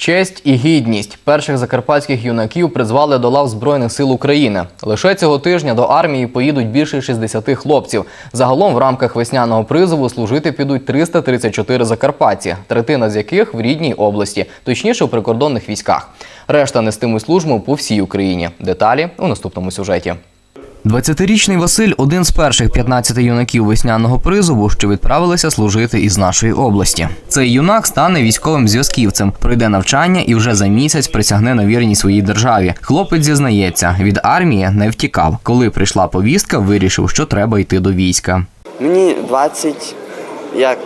Честь і гідність перших закарпатських юнаків призвали до лав Збройних сил України. Лише цього тижня до армії поїдуть більше 60 хлопців. Загалом в рамках весняного призову служити підуть 334 закарпатці, третина з яких в рідній області, точніше у прикордонних військах. Решта нестимуть службу по всій Україні. Деталі у наступному сюжеті. 20-річний Василь один з перших 15 юнаків весняного призову, що відправилися служити із нашої області. Цей юнак стане військовим зв'язківцем, пройде навчання і вже за місяць присягне на вірність своїй державі. Хлопець зізнається, від армії не втікав. Коли прийшла повістка, вирішив, що треба йти до війська. Мені 20, як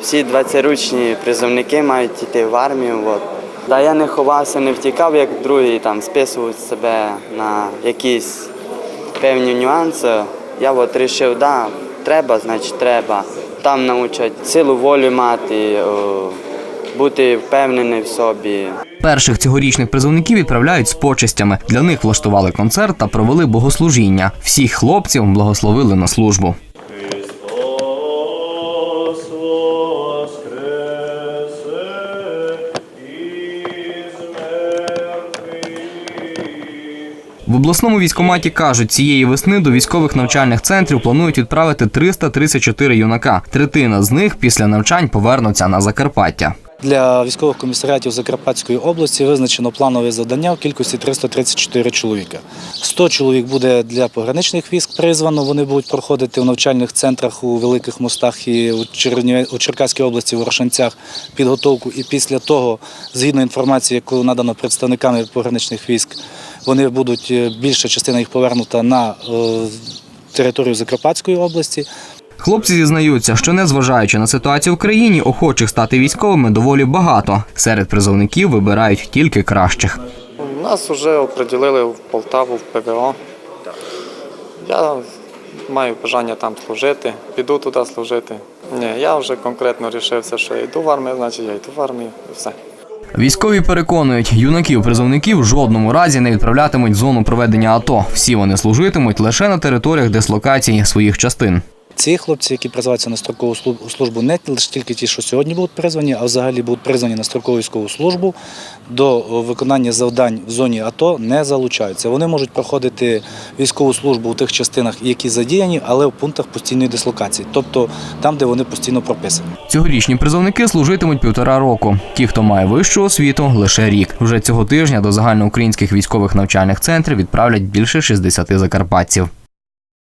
всі 20-річні призовники мають йти в армію. От. Да, я не ховався, не втікав, як другі там списують себе на якісь певні нюанси. Я от вирішив, да, треба, значить треба. Там навчать силу волі мати, бути впевнений в собі. Перших цьогорічних призовників відправляють з почестями. Для них влаштували концерт та провели богослужіння. Всіх хлопців благословили на службу. В обласному військкоматі кажуть, цієї весни до військових навчальних центрів планують відправити 334 юнака. Третина з них після навчань повернуться на Закарпаття. Для військових комісаріатів Закарпатської області визначено планове завдання в кількості 334 чоловіка. 100 чоловік буде для пограничних військ призвано. Вони будуть проходити в навчальних центрах у великих мостах і у Черкаській області, в Ворошенцях підготовку. І після того, згідно інформації, яку надано представниками пограничних військ, вони будуть е, більша частина їх повернута на е, територію Закарпатської області. Хлопці зізнаються, що незважаючи на ситуацію в країні, охочих стати військовими доволі багато. Серед призовників вибирають тільки кращих. Нас вже оприділили в Полтаву, в ПВО. Я маю бажання там служити, піду туди служити. Ні, я вже конкретно вирішився, що я йду в армію, значить я йду в армію і все. Військові переконують, юнаків-призовників в жодному разі не відправлятимуть в зону проведення АТО. Всі вони служитимуть лише на територіях дислокації своїх частин. Ці хлопці, які призиваються на строкову службу- не лише тільки ті, що сьогодні будуть призвані, а взагалі будуть призвані на строкову військову службу, до виконання завдань в зоні АТО не залучаються. Вони можуть проходити військову службу у тих частинах, які задіяні, але в пунктах постійної дислокації, тобто там, де вони постійно прописані. Цьогорічні призовники служитимуть півтора року. Ті, хто має вищу освіту, лише рік. Вже цього тижня до загальноукраїнських військових навчальних центрів відправлять більше 60 закарпатців.